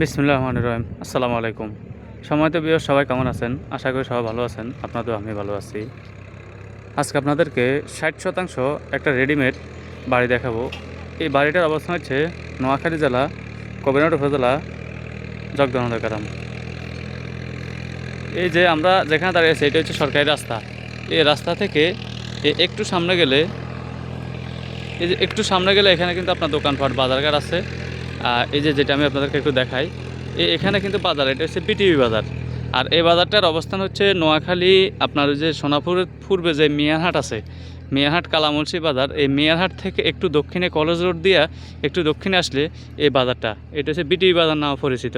বিসমুল্লাহ রহমান রহিম আসসালামু আলাইকুম সময় তো বিয় সবাই কেমন আছেন? আশা করি সবাই ভালো আছেন। আপনাদেরও আমি ভালো আছি। আজকে আপনাদেরকে ষাট শতাংশ একটা রেডিমেড বাড়ি দেখাবো। এই বাড়িটার অবস্থান হচ্ছে নোয়াখালী জেলা, কবিরহাট উপজেলা জগদানন্দ গ্রাম। এই যে আমরা যেখানে দাঁড়িয়ে আছি, এটা হচ্ছে সরকারি রাস্তা। এই রাস্তা থেকে একটু সামনে গেলে, এই যে একটু সামনে গেলে এখানে কিন্তু আপনার দোকানপাট, বাজারঘাট আছে। এই যে যেটা আমি আপনাদেরকে একটু দেখাই এখানে কিন্তু বাজার, এটা হচ্ছে পিটিভি বাজার। আর এই বাজারটার অবস্থান হচ্ছে নোয়াখালী, আপনার ওই যে সোনাপুরের পূর্বে যে মিয়ারহাট আছে মিয়ারহাট কালামুলসি বাজার এই মেয়ারহাট থেকে একটু দক্ষিণে কলেজ রোড দিয়া একটু দক্ষিণে আসলে এই বাজারটা, এটা হচ্ছে বিটিভি বাজার নামে পরিচিত।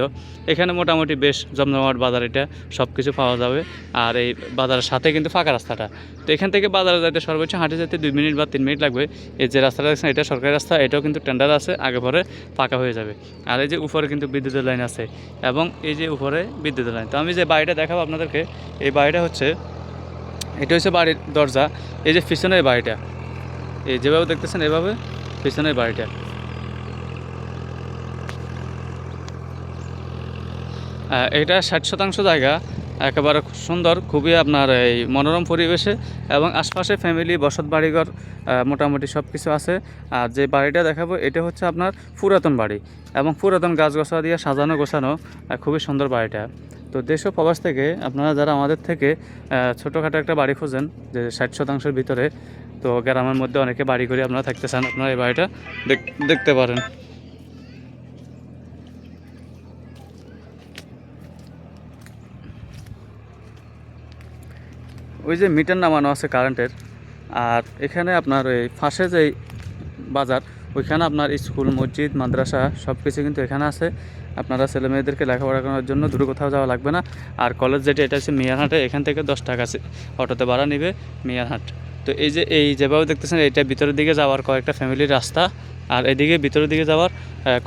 এখানে মোটামুটি বেশ জমজমাট বাজার এটা সব কিছু পাওয়া যাবে। আর এই বাজারের সাথে কিন্তু ফাঁকা রাস্তাটা। তো এখান থেকে বাজারে যাইতে সর্বোচ্চ হাঁটে যেতে দুই মিনিট বা তিন মিনিট লাগবে। এই যে রাস্তাটা দেখছেন, এটা সরকারি রাস্তা, এটাও কিন্তু টেন্ডার আছে, আগে পরে ফাঁকা হয়ে যাবে। আর এই যে উপরে কিন্তু বিদ্যুতের লাইন আছে এবং এই যে উপরে বিদ্যুতের লাইন। তো আমি যে বাড়িটা দেখাবো আপনাদেরকে, এই বাড়িটা হচ্ছে এটা হচ্ছে বাড়ির দরজা। এই যে পিছনের বাড়িটা। এই যেভাবে দেখতেছেন, এভাবে পিছনের বাড়িটা। এটা ষাট শতাংশ জায়গা। একেবারে সুন্দর, খুবই আপনার এই মনোরম পরিবেশে এবং আশপাশে ফ্যামিলি বসত বাড়িঘর মোটামুটি সব কিছু আছে। আর যে বাড়িটা দেখাবো, এটা হচ্ছে আপনার পুরাতন বাড়ি এবং পুরাতন গাছ গোছা দিয়ে সাজানো, গোছানো খুবই সুন্দর বাড়িটা। তো দেশ প্রবাস থেকে আপনারা যারা আমাদের থেকে ছোটোখাটো একটা বাড়ি খোঁজেন, যে ষাট শতাংশের ভিতরে, তো গ্রামের মধ্যে অনেকে বাড়ি করে আপনারা থাকতে চান, আপনারা এই বাড়িটা দেখ- দেখতে পারেন। ওই যে মিটার নামানো আছে কারেন্টের, আর এখানে আপনার ওই ফাঁসে যে বাজার, ওইখানে আপনার স্কুল, মসজিদ, মাদ্রাসা সব কিছু কিন্তু এখানে আছে। আপনারা ছেলে মেয়েদেরকে লেখাপড়া করার জন্য দূরে কোথাও যাওয়া লাগবে না। আর কলেজ যেটা, এটা হচ্ছে মিয়ারহাটে, এখান থেকে দশ টাকা আছে। অটোতে ভাড়া নেবে মিয়ারহাট। তো এই যে, এই যেভাবে দেখতেছেন, এটা ভিতরের দিকে যাওয়ার কয়েকটা ফ্যামিলির রাস্তা, আর এদিকে ভিতরের দিকে যাওয়ার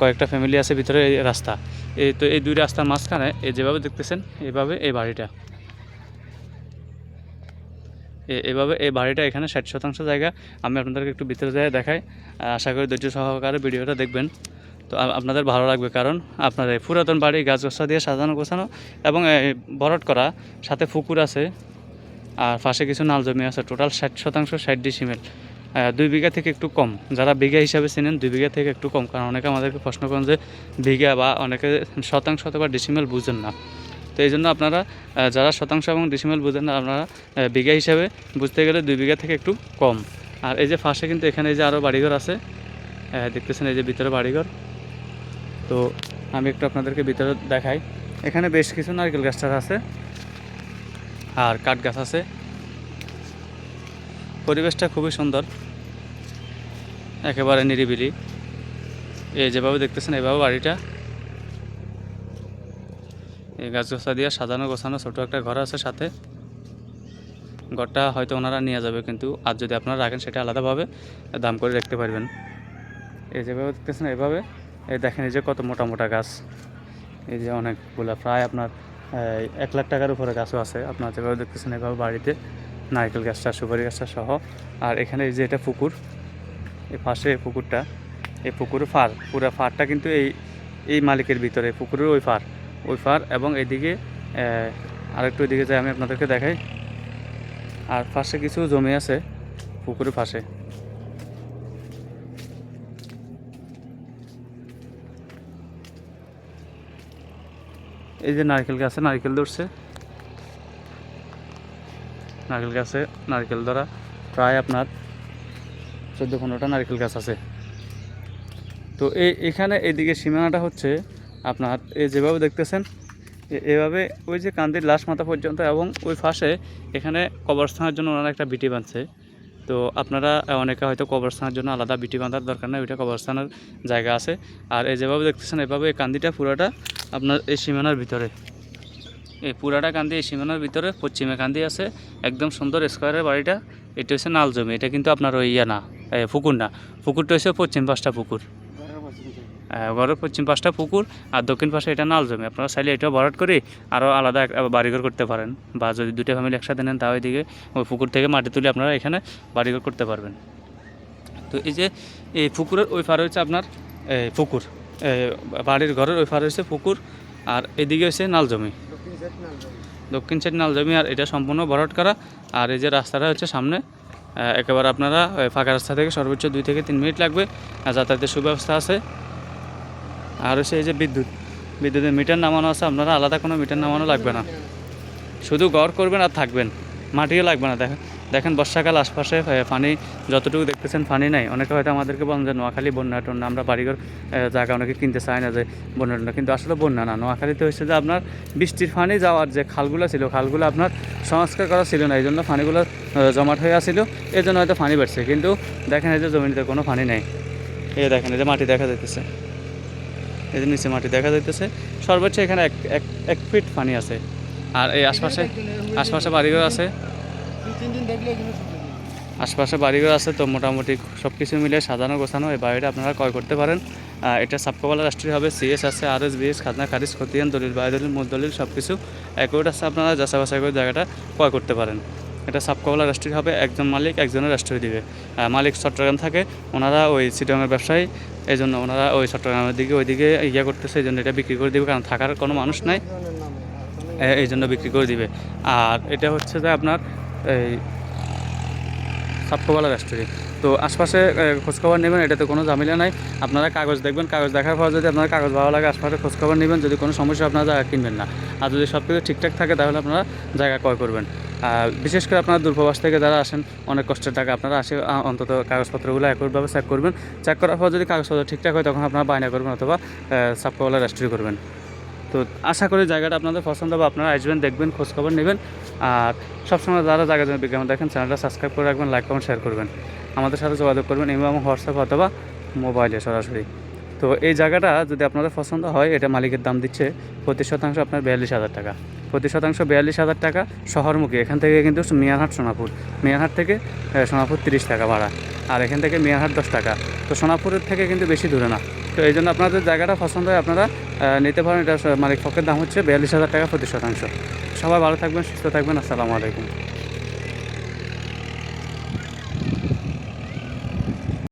কয়েকটা ফ্যামিলি আছে ভিতরে এই রাস্তা। এই তো এই দুই রাস্তার মাঝখানে, এই যেভাবে দেখতেছেন, এইভাবে এই বাড়িটা। এভাবে এই বাড়িটা এখানে ষাট শতাংশ জায়গা। আমি আপনাদেরকে একটু ভিতরে যায় দেখাই। আশা করি ধৈর্য সহকারে ভিডিওটা দেখবেন। তো আপনাদের ভালো লাগবে কারণ আপনার এই পুরাতন বাড়ি গাছ গোছা দিয়ে সাজানো গোছানো এবং ভরাট করা, সাথে পুকুর আছে, আর পাশে কিছু নাল জমি আছে। টোটাল ষাট শতাংশ ষাট ডিসিমেল দুই বিঘা থেকে একটু কম। যারা বিঘা হিসাবে চেনেন, দুই বিঘা থেকে একটু কম। কারণ অনেকে আমাদেরকে প্রশ্ন করেন যে বিঘা বা অনেকে শতাংশ অথবা ডিসিমেল বুঝেন না। তো এই জন্য আপনারা যারা শতাংশ এবং ডিসিমেল বুঝেন না, আপনারা বিঘা হিসাবে বুঝতে গেলে দুই বিঘা থেকে একটু কম। আর এই যে ফাঁসে কিন্তু এখানে এই যে আরও বাড়িঘর আছে দেখতেছেন এই যে ভিতরে বাড়িঘর। তো আমি একটু আপনাদেরকে ভিতরে দেখাই। এখানে বেশ কিছু নারকেল গাছ টাছ আছে আর কাঠ গাছ আছে। পরিবেশটা খুবই সুন্দর, একেবারে নিরিবিলি। এই যেভাবে দেখতেছেন, এভাবে বাড়িটা এই গাছ গোছা দিয়ে সাজানো, গোছানো ছোটো একটা ঘর আছে সাথে। ঘরটা হয়তো ওনারা নিয়ে যাবে, কিন্তু আর যদি আপনারা রাখেন সেটা আলাদাভাবে দাম করে রাখতে পারবেন। এই যেভাবে দেখতেছেন, এভাবে। এই দেখেন এই যে কত মোটা মোটা গাছ। এই যে অনেকগুলো, প্রায় আপনার এক লাখ টাকার উপরে গাছও আছে। আপনার যেভাবে দেখতেছেন, এভাবে বাড়িতে নারকেল গাছটা, সুপারি গাছটা সহ। আর এখানে এই যে এটা পুকুর। এই পাশে এই পুকুরটা, এই পুকুরের ফার, পুরো ফারটা কিন্তু এই এই মালিকের ভিতরে, পুকুরের ওই ফার। ওই ফার এবং এদিকে আরেকটু এদিকে যাই, আমি আপনাদেরকে দেখাই। আর পাশে কিছু জমি আছে, পুকুরের পাশে। এই যে নারকেল গাছে নারকেল ধরছে। নারকেল গাছে নারকেল ধরা প্রায় আপনার চোদ্দ পনেরোটা নারকেল গাছ আছে। তো এই এখানে এইদিকে সীমানাটা হচ্ছে আপনার এই যেভাবে দেখতেছেন এভাবে ওই যে কান্দির লাশ মাথা পর্যন্ত এবং ওই পাশে এখানে কবরস্থানের জন্য ওনারা একটা বিটি বাঁধছে। তো আপনারা অনেকে হয়তো কবরস্থানের জন্য আলাদা বিটি বাঁধার দরকার নেই, ওইটা কবরস্থানের জায়গা আছে। আর এই যেভাবে দেখতেছেন, এভাবে এই কান্দিটা পুরোটা আপনার এই সীমানার ভিতরে। এই পুরাটা কান্দি এই সীমানার ভিতরে, পশ্চিমে কান্দি আছে, একদম সুন্দর স্কোয়ারের বাড়িটা। এটা হচ্ছে নাল জমি এটা কিন্তু আপনার ওই ইয়া না পুকুর না। পুকুরটা হচ্ছে পশ্চিম পাঁচটা পুকুর। ঘরের পশ্চিম পাশটা পুকুর আর দক্ষিণ পাশে এটা নাল জমি। আপনারা চাইলে এটাও ভরাট করে আরও আলাদা বাড়িঘর করতে পারেন বা যদি দুটো ফ্যামিলি একসাথে নেন তাও এদিকে ওই পুকুর থেকে মাটি তুলে আপনারা এখানে বাড়িঘর করতে পারবেন। তো এই যে এই পুকুরের ওই পারে হচ্ছে আপনার পুকুর। বাড়ির ঘরের ওই পারে হচ্ছে পুকুর আর এদিকে হচ্ছে নাল জমি। দক্ষিণ সাইড নাল জমি আর এটা সম্পূর্ণ ভরাট করা আর এই যে রাস্তাটা হচ্ছে সামনে একেবারে আপনারা ফাঁকা রাস্তা থেকে সর্বোচ্চ দুই থেকে তিন মিনিট লাগবে। আর যাতায়াতের সুব্যবস্থা আছে। আর হচ্ছে এই যে বিদ্যুৎ, বিদ্যুতের মিটার নামানো আছে, আপনারা আলাদা কোনো মিটার নামানো লাগবে না। শুধু গড় করবেন আর থাকবেন, মাটিও লাগবে না। দেখেন দেখেন বর্ষাকাল আশপাশে পানি যতটুকু দেখতেছেন পানি নাই। অনেকে হয়তো আমাদেরকে বলেন যে নোয়াখালী, বন্যা টন্যা, আমরা বাড়িঘর জায়গা অনেকে কিনতে চাই না যে বন্যা টন্যা, কিন্তু আসলে বন্যা না। নোয়াখালীতে হচ্ছে যে আপনার বৃষ্টির পানি যাওয়ার যে খালগুলো ছিল, খালগুলো আপনার সংস্কার করা ছিল না, এই জন্য পানিগুলো জমাট হয়ে আসছিল এই জন্য হয়তো পানি বাড়ছে। কিন্তু দেখেন এই যে জমিতে কোনো পানি নেই। এই দেখেন, এই যে মাটি দেখা যাইতেছে। এই যে নিচে মাটি দেখা যাইতেছে, সর্বোচ্চ এখানে এক এক এক ফিট পানি আছে। আর এই আশপাশে আশপাশে বাড়িঘর আছে। আশপাশে বাড়িঘর আছে তো মোটামুটি সব কিছু মিলে সাজানো গোছানো, এই বাড়িটা আপনারা ক্রয় করতে পারেন। এটা সাবকবালা রাষ্ট্রীয় হবে সিএস আছে আর এস বিএস খাজনা খারিজ, খতিয়ান, দলিল বায়ু দলিল মূল দলিল সব কিছু অ্যাকোর্ড আছে আপনারা যাচাই বাছাই করে জায়গাটা ক্রয় করতে পারেন। এটা সাবকবালা রাষ্ট্রীয় হবে, একজন মালিক একজনের রাষ্ট্রীয় দিবে। মালিক চট্টগ্রাম থাকে, ওনারা ওই সিটংয়ের ব্যবসায়ী এই জন্য ওনারা ওই চট্টগ্রামের দিকে, ওইদিকে ইয়ে করতেছে এই জন্য এটা বিক্রি করে দিবে, কারণ থাকার কোনো মানুষ নাই। এই জন্য বিক্রি করে দিবে। আর এটা হচ্ছে যে আপনার এই সাপকোবালা রেস্টুরেন্ট তো আশপাশে খোঁজখবর নেবেন, এটাতে কোনো ঝামেলা নাই। আপনারা কাগজ দেখবেন, কাগজ দেখার পর যদি আপনার কাগজ ভালো লাগে, আশপাশে খোঁজখবর নেবেন, যদি কোনো সমস্যা আপনারা জায়গা কিনবেন না। আর যদি সব কিছু ঠিকঠাক থাকে, তাহলে আপনারা জায়গা ক্রয় করবেন। বিশেষ করে আপনারা দূরপ্রবাস থেকে যারা আসেন, অনেক কষ্টের টাকা আপনারা আসে অন্তত কাগজপত্রগুলো একইভাবে চেক করবেন। চেক করার পর যদি কাগজপত্র ঠিকঠাক হয়, তখন আপনারা বায়না করবেন অথবা সাপকোবালা রেস্টুরেন্ট করবেন। তো আশা করি জায়গাটা আপনাদের পছন্দ হবে, আপনারা আসবেন, দেখবেন, খোঁজখবর নেবেন। আর সবসময় যারা জায়গা জন্য বিজ্ঞাপন দেখেন, চ্যানেলটা সাবস্ক্রাইব করে রাখবেন লাইক কমেন্ট শেয়ার করবেন। আমাদের সাথে যোগাযোগ করবেন এবং হোয়াটসঅ্যাপ অথবা মোবাইলে সরাসরি। তো এই জায়গাটা যদি আপনাদের পছন্দ হয়, এটা মালিকের দাম দিচ্ছে প্রতি শতাংশ, আপনার বিয়াল্লিশ হাজার টাকা। প্রতি শতাংশ, বিয়াল্লিশ হাজার টাকা শহরমুখী। এখান থেকে কিন্তু মিয়ানহাট, সোনাপুর। মিয়ানহাট থেকে সোনাপুর তিরিশ টাকা ভাড়া। আর এখান থেকে মিয়ানহাট দশ টাকা। তো সোনাপুরের থেকে কিন্তু বেশি দূরে না। তো এই জন্য আপনাদের জায়গাটা পছন্দ হয়, আপনারা নিতে পারেন। এটা মালিক পক্ষের দাম হচ্ছে বিয়াল্লিশ হাজার টাকা প্রতি শতাংশ। সবাই ভালো থাকবেন, সুস্থ থাকবেন। আসসালামু আলাইকুম।